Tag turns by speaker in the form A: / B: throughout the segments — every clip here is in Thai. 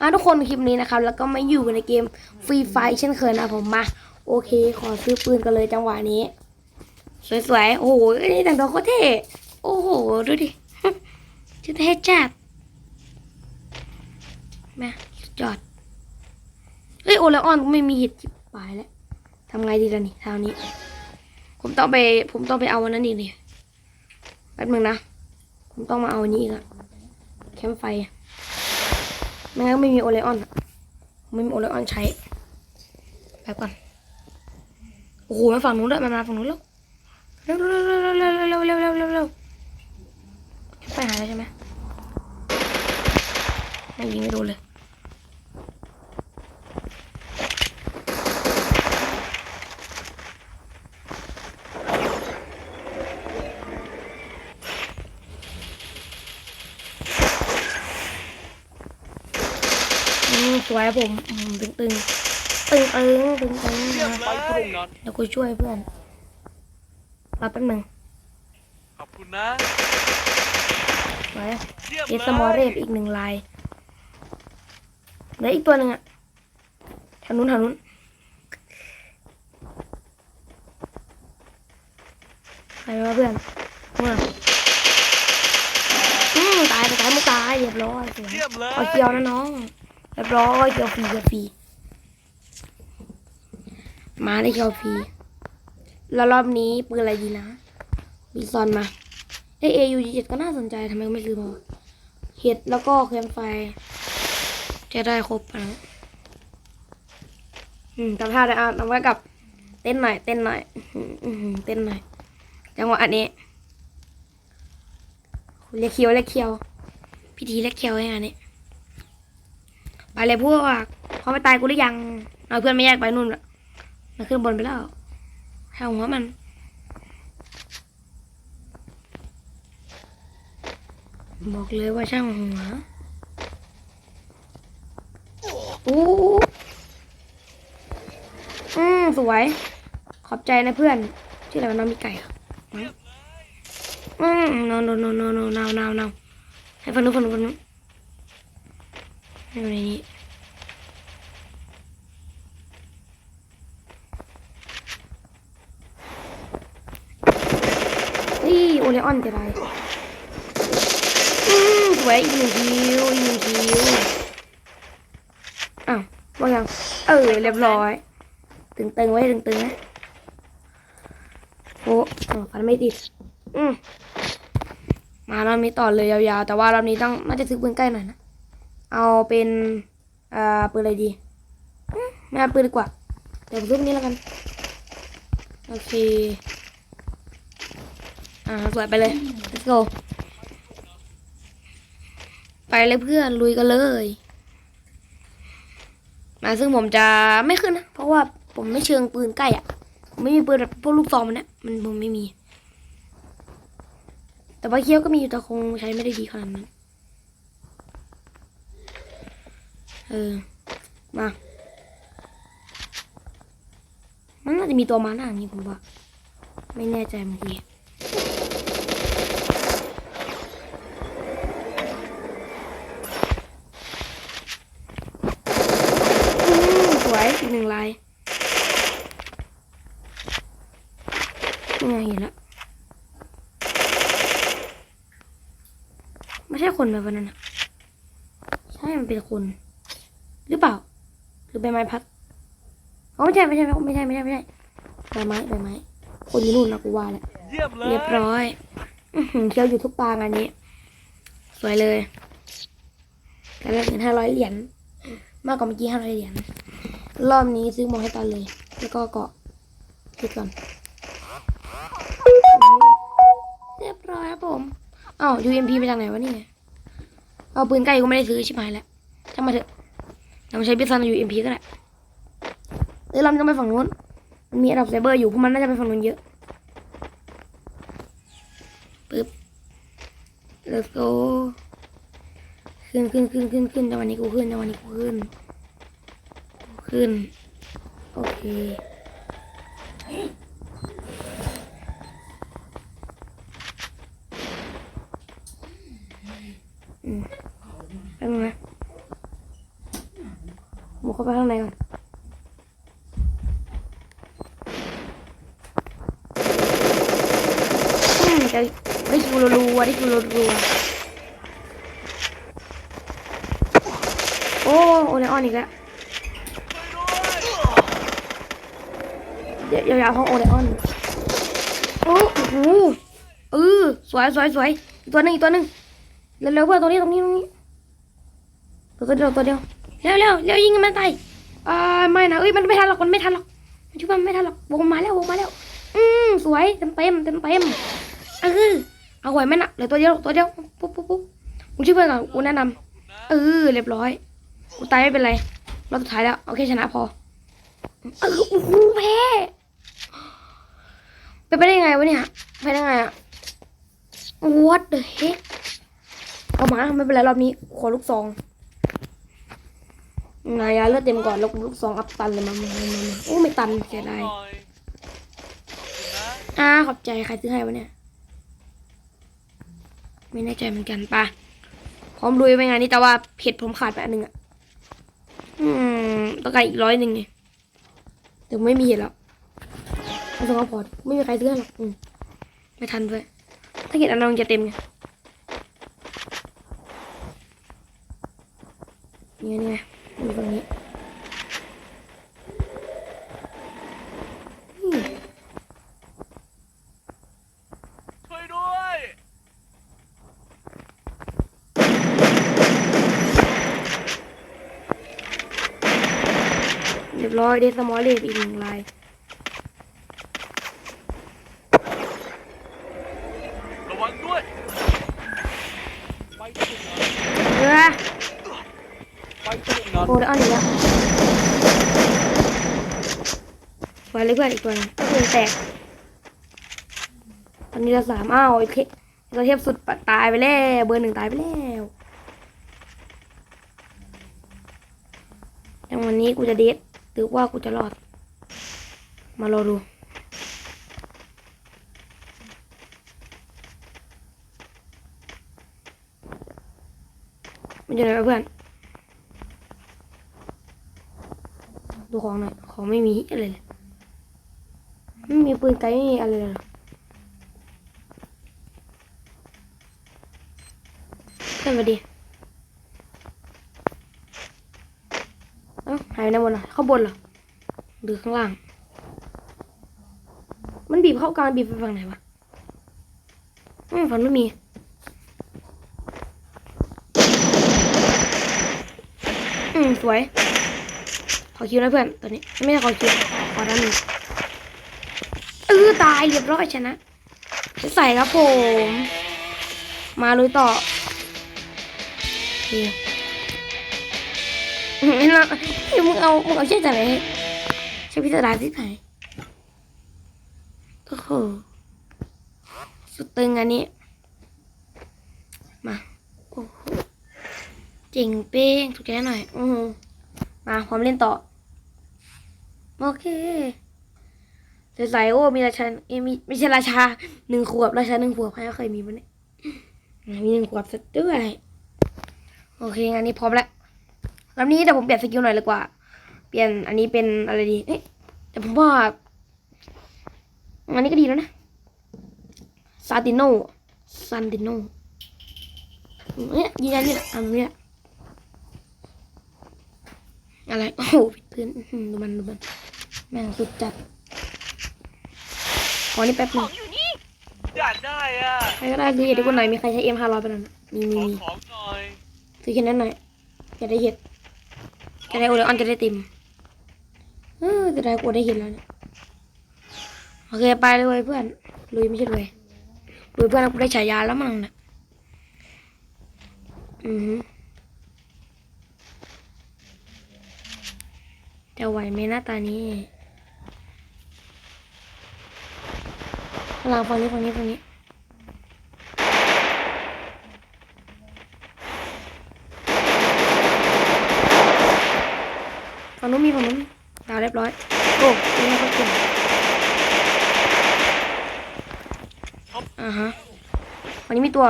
A: อะทุกคนคลิปนี้นะครับ แล้วก็มาอยู่ในเกมฟรีไฟเช่นเคยนะผมมา โอเค ขอซื้อปืนกันเลยจังหวะนี้ สวยๆ โอ้โหนี่แต่งตัวโคตรเท่ โอ้โห ดูดิชุดเท่จัดแม่สุดยอดเฮ้ยโอเลออนไม่มีเห็ดจิบปลายแล้วทำไงดีล่ะนี่ทางนี้ ผมต้องไป ผมต้องไปเอาวันนั้นอีกนี่แป๊บนึงนะ ผมต้องมาเอาอันนี้อีกอะแคมไฟอะ ไม่งั้นไม่มีโอเลออนอะไม่มีโอเลออนใช้แป๊บก่อนโอ้โหมาฝั่งนู้นด้วยมันมาฝั่งนู้นแล้วเร็วเร็วเร็วเร็วเร็วเร็วเร็วเร็วเร็วเร็วไปหาแล้วใช่ไหมไม่ยิงไม่โดนเลย สวยผมอืมตึงตึงตึงตึงตึงตึง
B: เยี่ยม
A: นะ
B: เลย
A: เดี๋ยวกูช่วยเพื่อนรอแป๊บหนึง
B: ขอบคุณนะ
A: สวย
B: เยี่ยม
A: เอ
B: เลย
A: สมอเรฟอีกหนึ่งลายเหลืออีกตัวหนึ่งอะทางนู้นทางนู้นใครวะเพื่อนมาอืมตายไปตายไม่ตายเรียบร้อยสวย
B: เยี่ยมเลย
A: เอาเกียวนะน้องเรียบร้อยเกียวฟรีเกียวฟรีมาได้เกียวฟรีแล้วรอบนี้ปืนอะไรดีนะมีซอนมาเอเอยูเจ็ดก็น่าสนใจทำไมไม่ซื้อมาเห็ดแล้วก็เครื่องไฟ จะได้ครบนะอืมทำท่าได้อะทำไว้กับเต้นหน่อย เต้นหน่อยอื้อหืออื้อหือเต้นหน่อยจังหวะนี้เรียกเคียวเรียกเคียว พิธีเรียกเคียวให้งานนี้ ไปเลยพวกพอไปตายกูหรือยังเอาเพื่อนไม่แยกไปนู่นละมันขึ้นบนไปแล้วแหวหัวมันบอกเลยว่าช่างหัวอู้อืมสวย ขอบใจนะเพื่อน ชื่ออะไรวะน้องมีไก่ครับอืมนอนนอนนอนนอนนอนนอนให้ฟังนู้นฟังนู้นฟังนู้น ให้อยู่ในนี้นี่โอเลออนจะได้อืมสวยอีกหนึ่งคิวอีกหนึ่งคิวอ้าวว่ายัง เออ เรียบร้อย ตึงๆไว้ตึงๆนะโอ้อ้าวฟันไม่ติด อืมมารอบนี้ต่อเลยยาวๆ แต่ว่ารอบนี้ต้องน่าจะซื้อปืนใกล้หน่อยนะ เอาเป็นอ่าปืนอะไรดีอืมไม่เอาปืนดีกว่าเดี๋ยวผมซื้อปืนนี้แล้วกัน โอเค อ่าสวยไปเลย let's go ไปเลยเพื่อนลุยกันเลย มาซึ่งผมจะไม่ขึ้นนะ เพราะว่าผมไม่เชิงปืนใกล้อะผมไม่มีปืนแบบพวกลูกซองมันนี่ยมันผมไม่มี แต่ว่าเคี้ยวก็มีอยู่แต่คงใช้ไม่ได้ดีขนาดนั้น เออ มา มันน่าจะมีตัวมาหน้าอย่างนี้ผมว่า ไม่แน่ใจบางทีอืมสวยอีกหนึ่งลายนี่ไงเห็นแล้วไม่ใช่คนแบบนนั้นนะใช่มันเป็นคน หรือเปล่า หรือใบไม้พัดอ๋อไม่ใช่ไม่ใช่ไม่ใช่ไม่ใช่ไม่ใช่ใบไม้ใบไม้ คนอยู่นู่นนะกูว่าแหละ
B: เยี่ยมเลย
A: เรียบร้อยอื้อหือเคี้ยวอยู่ทุกปางอันนี้ สวยเลยการแลกเงินห้าร้อยเหรียญมากกว่าเมื่อกี้ห้าร้อยเหรียญรอบนี้ซื้อหมอให้ตอนเลย แล้วก็เกาะคิดก่อนเรียบร้อยครับผมอ้าว UMP มาจากไหนวะเนี่ยเอาปืนใกล้กูไม่ได้ซื้อชิบหายแล้วช่างมาเถอะ เราใช้พิซซ่า UMP ก็ได้เดี๋ยวเราต้องไปฝั่งนู้น มันมีระดับไซเบอร์อยู่พวกมันน่าจะไปฝั่งนู้นเยอะปึ๊บ let's go ขึ้นขึ้นขึ้นขึ้นขึ้นจังหวะนี้กูขึ้นจังหวะนี้กูขึ้นกูขึ้น โอเค อืมแป๊บนึงนะุกเข้าไปข้างในก่อนจะได้คิวรัวๆได้คิวรัวๆโอ้โอเลออนอีกแล้วเยาวๆของโอเลออนโอ้โหเออสวยสวยสวยอีกตัวหนึ่งอีกตัวหนึ่งเร็วๆเพื่อนตรงนี้ตรงนี้ตรงนี้ตัวเดียวตัวเดียว เร็วเร็วเร็วยิงมันตายอ่าไม่นะเอ้ยมันไม่ทันหรอกมันไม่ทันหรอกมันชุบมันไม่ทันหรอกวงมาแล้ววงมาแล้ว อืมสวยเต็มเต็มเต็มเต็มเออเอาไหวไหมนะเหลือตัวเดียวตัวเดียวปุ๊บปุ๊บปุ๊บมึงช่วยเพื่อนก่อนกูแนะนำเออเรียบร้อยกูตายไม่เป็นไรรอบสุดท้ายแล้วเอาแค่ชนะพอเออโอ้โหแพ้เป็นไปได้ไงวะเนี่ยไปได้ไงอะ what the heck เอามาไม่เป็นไรรอบนี้ขอลูกซอง นายาเลือดเต็มก่อนแล้วลูกซองอัพตันเลยมามามามาโอ้ไม่ตันเสียดาย
B: อ่า
A: ขอบใจใครซื้อให้วะเนี่ย ไม่แน่ใจเหมือนกันปะพร้อมลุยไปงานนี้แต่ว่าเผ็ดผมขาดไปอันหนึ่งอะอืมต้องการอีกร้อยหนึ่งไงแต่ไม่มีเห็ดแล้วเอาสองกระพอดไม่มีใครซื้อให้หรอกอืมไม่ทันด้วยถ้าเห็ดอันนั้นจะเต็มไงนี่ไงนี่ไง อยู่ตรงนี้อืม
B: ช่วยด้วย
A: เรียบร้อยเดสมอลเลฟอีกหนึ่งลาย
B: ระวังด้วยไปถึงนั้น
A: เออ โอ้ได้อันอีกแล้ไว้เลยเพื่อนอีกตัวนึงก็คือแตกตอนนี้เราสามอ้าวไอเทเราเทียบสุดตายไปแล้วเบอร์หนึ่งตายไปแล้วยังวันนี้กูจะเดทหรือว่ากูจะรอด มารอดูมันอยู่ไหนเพื่อน ดูของหน่อยของไม่มีอะไรเลยไม่มีปืนไกลไม่มีอะไรเลยเหรอขึ้นมาดิเอ้าหายไปไหนหมดอะเข้าบนเหรอหรือข้างล่าง มันบีบเข้ากลางบีบไปฝั่งไหนวะอืมฝั่งไม่มีอืมสวย ขอคิวนะเพื่อนตอนนี้ไม่ใช่ขอคิวขอด้านหนึ่งเออตายเรียบร้อยชนะจะใส่ครับผม มาลุยต่อดีเฮ้ยมึงเอามึงเอาเชือกจากไหนใช้พิสดาราที่ไหนโอ้โหสุดตึงอันนี้ มาโอ้โหเจ๋งเป้งถูกใจหน่อยอือมาพร้อมเล่นต่อ โอเคใส่ๆโอ้มีราชาเอ้ยมีไม่ใช่ราชาหนึ่งขวบราชาหนึ่งขวบใครก็เคยมีมันเนี่ยมีหนึ่งขวบสักด้วยโอเคงานนี้พร้อมแล้วรอบนี้แต่ผมเปลี่ยนสกิลหน่อยเลยกว่า เปลี่ยนอันนี้เป็นอะไรดีเอ๊ะแต่ผมว่าอันนี้ก็ดีแล้วนะซาติโนซันติโนเนี่ยยืนยันนี่แหละอันนี้แหละอะไรโอ้โหผิดพื้นอื้อหือดูมันดูมัน แม่งสุดจัดขอนี่แป๊บหนึง
B: อยากได้อะ
A: ใครก็ได้ซื้อเห็ดทุกคนหน่อยมีใครใช้เอ็มห้าร้อยไปแล้วนะมีมี
B: ขอ
A: มี
B: ของหน่อย
A: ซื้อแค่นั้นหน่อยจะได้เห็ดจะได้โอเลออนจะได้ติมเออจะได้กูได้เห็ดแล้วเนี่ยโอเคไปเลยเว้ยเพื่อนลุยไม่ใช่ลุยลุยเพื่อนกูได้ฉายาแล้วมั้งนะอือฮึจะไหวไหมหน้าตานี้ พลังฝั่งนี้ฝั่งนี้ฝั่งนี้ฝั่งนู้นมีฝั่งนู้นมีดาวเรียบร้อย โอ้ยนี่ก็เก่งอ่าฮะฝั่งนี้มีตัว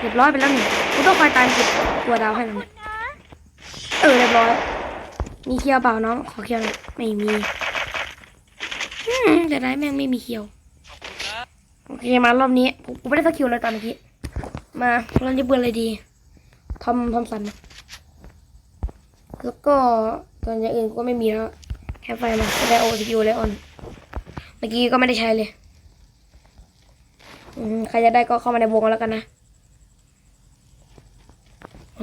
A: เรียบร้อยไปแล้วหนึ่งกูต้องคอยตามเก็บตัวดาวให้มันเนี่ยเออเรียบร้อย มีเคียวเปล่าน้องขอเคียวหน่อยไม่มีอืมแต่ได้แม่งไม่มีเคียว
B: ขอบคุณนะ
A: โอเคมารอบนี้ผมกูไม่ได้สกิลเลยตอนเมื่อกี้ มาเราจะเบื่ออะไรดีทอมทอมสัน แล้วก็ตอนอย่างอื่นก็ไม่มีแล้วแค่ไฟมาได้โอสกิลเลยออน เมื่อกี้ก็ไม่ได้ใช้เลยใครจะได้ก็เข้ามาในวงแล้วกันนะ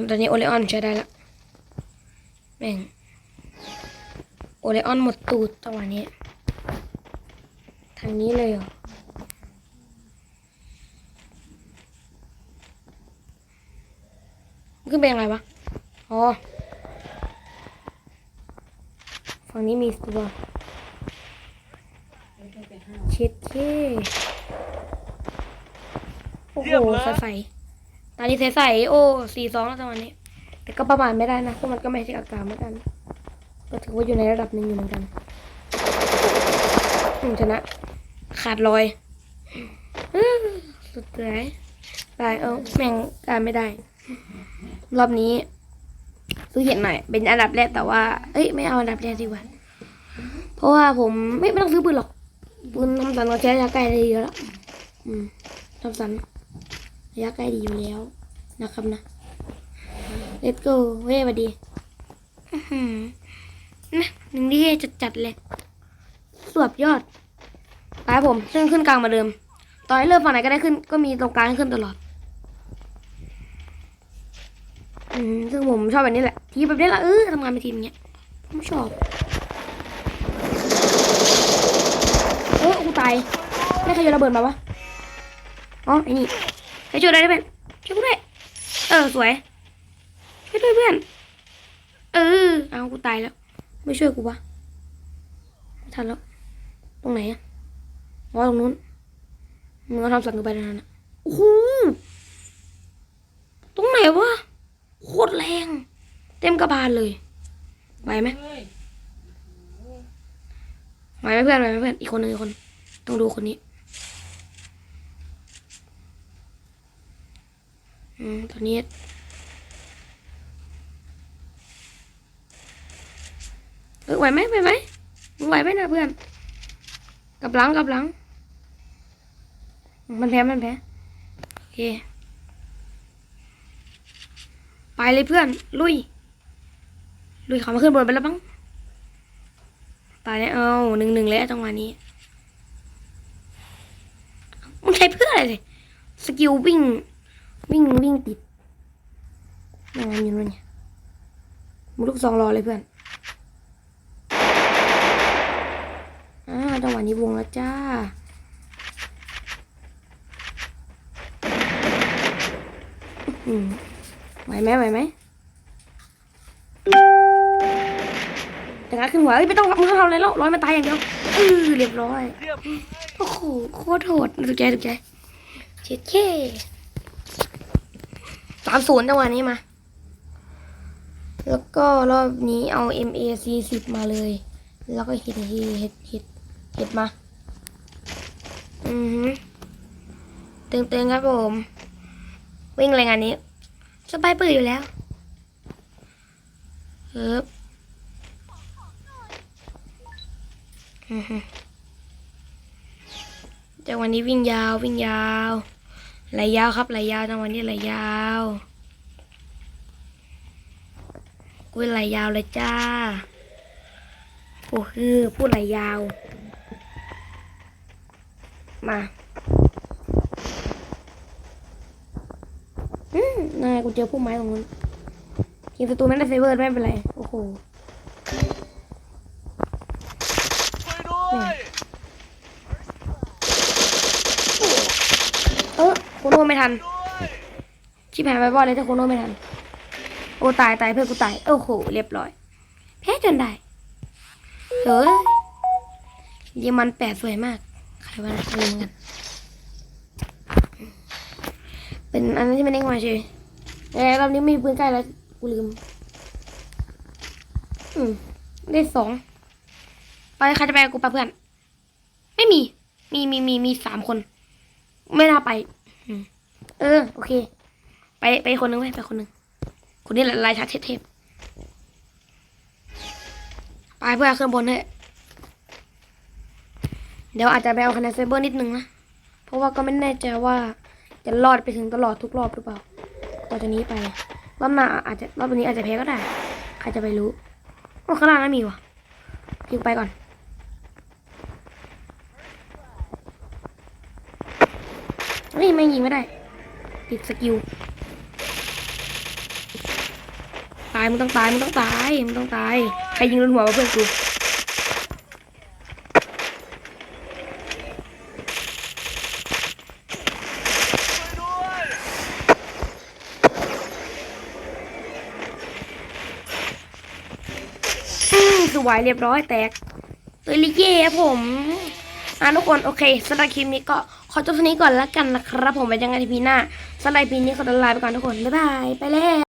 A: ตอนนี้โอเลออนใช้ได้แล้วแม่งโอเลออนหมดตูดจังหวะนี้ทางนี้เลยเหรอ ขึ้นไปยังไงวะ อ๋อ ฝั่งนี้มีตัวเช็ดเคโอ้โหใสใสๆตอนนี้ใสใสๆโอ้สี่สองแล้วจังหวะนี้ แต่ก็ประมาณไม่ได้นะพวกมันก็ไม่ใช่อากาศเหมือนกัน ก็ถือว่าอยู่ในระดับหนึ่งอยู่เหมือนกันอืมชนะ ขาดลอยอื้อสุดเลยตายเออแม่งการไม่ได้ รอบนี้ซื้อเห็ดหน่อยเป็นอันดับแรกแต่ว่า เอ้ยไม่เอาอันดับแรกดีกว่า เพราะว่าผมไม่ไม่ต้องซื้อปืนหรอกปืนทำสันก็ใช้ระยะไกลได้เยอะแล้วอืมทำสันระยะไกลดีอยู่แล้วนะครับนะ let's go เว้ยสวัสดีนะหนึ่งที่จัดจัดเลย สวบยอดไปครับผมขึ้นขึ้นกลางมาเดิมต่อให้เริ่มฝั่งไหนก็ได้ขึ้น ก็มีตรงกลางขึ้นตลอด อืม ซึ่งผมชอบแบบนี้แหละ ทีแบบนี้แหละเออทำงานเป็นทีมเงี้ยผมชอบเออกูตายไม่เคยโยนระเบิดมาวะอ๋อไอ้นี่ใครช่วยได้ไหมช่วยกูด้วยเออสวยช่วยด้วยเพื่อนเออเอากูตายแล้ว ไม่ช่วยกูวะไม่ทันแล้วตรงไหนอะอ๋อตรงนู้นมึงก็ทำสั่งกูไปนั่นนะโอ้โหตรงไหนวะ โคตรแรง เต็มกระบาลเลยไหวไหมไหวไหมเพื่อนไหวไหมเพื่อนอีกคนหนึ่งอีกคน ต้องดูคนนี้อืมตอนนี้เออไหวไหมไหวไหมไหวไหมนะเพื่อนกลับหลังกลับหลัง มันแพ้มันแพ้โอเค ไป เลยเพื่อน ลุย ลุยเขามาขึ้นบนไปแล้วบ้างตายแล้วเอาหนึ่งหนึ่งแล้วจังหวะนี้มันใช้เพื่ออะไรเลยสกิลวิ่ง วิ่งวิ่งติดยังไงอยู่นู่นเนี่ยมุลูกซองรอเลยเพื่อนอ่าจังหวะนี้วงแล้วจ้าอืม ไหวไหมไหวไหมแต่การขึ้นหัวไม่ต้องมึงต้องทำอะไรแล้วร้อยมันตายอย่างเดียวเออเรียบร้อยโอ้โหโคตรโหดถูกใจถูกใจเช็ดเคสามศูนย์จังหวะนี้มา แล้วก็รอบนี้เอา MAC สิบมาเลย แล้วก็เห็ดเห็ดเห็ดเห็ดมา อือหือตึงๆครับผม วิ่งรายงานนี้ สบายปืดอยู่แล้วเฮ้บอือจังวันนี้วิ่งยาววิ่งยาวไหลยาวครับไหลยาวจังวันนี้ไหลยาวกูไหลยาวเลยจ้าโอ้คือพูดไหลยาว มา อืมนายกูเจอผู้ไม้ของมึงยิงศัตรูไม่ได้เซเวอร์ไม่เป็นไร โอ้โห
B: ช่วยด้วย
A: เออโคโน่ไม่ทัน
B: ด้วย
A: ชิบหายไปบอดเลยถ้าโคโน่ไม่ทัน โอ้ตายตายเพื่อนกูตาย โอ้โห เรียบร้อย แพ้จนได้เฮ้ยเยอรมันแปดสวยมาก ใครว่าลืมกัน เป็นอันนั้นที่มันเด้งมาเฉย แต่รอบนี้ไม่มีปืนใกล้แล้วกูลืม อืมได้สองไปใครจะไปกับกูปะเพื่อน ไม่มี มีมีมีมีสามคน ไม่น่าไปอเออ โอเค ไปไปคนนึงไว้ยไปคนนึงคนนี้แหละลายชัดเทพไปเพื่อขึ้นบนให้เดี๋ยวอาจจะไปเอาคะแนนไซเบอร์นิดนึงนะ เพราะว่าก็ไม่แน่ใจว่าจะรอดไปถึงตลอดทุกรอบหรือเปล่า ต่อจากนี้ไปรอบหน้าอาจจะรอบนี้อาจจะแพ้ก็ได้ใครจะไปรู้โอ้ข้างล่างนั้นมีวะพิงไปก่อนเฮ้ยไม่ยิงไม่ได้ ติดสกิลตายมึงต้องตายมึงต้องตายมึงต้องตายใครยิงโดนหัวเพื่อนกู
B: ช่วยด้วย
A: ไว้เรียบร้อยแตกตัวลิเย่ผมอะทุกคนโอเคสำหรับคลิปนี้ก็ขอจบที่นี้ก่อนแล้วกันนะครับ ผมไว้ยังไงทีพีหน้าสำหรับพีนี้ขอตัวลาไปก่อนทุกคนบ๊ายบายไปแล้ว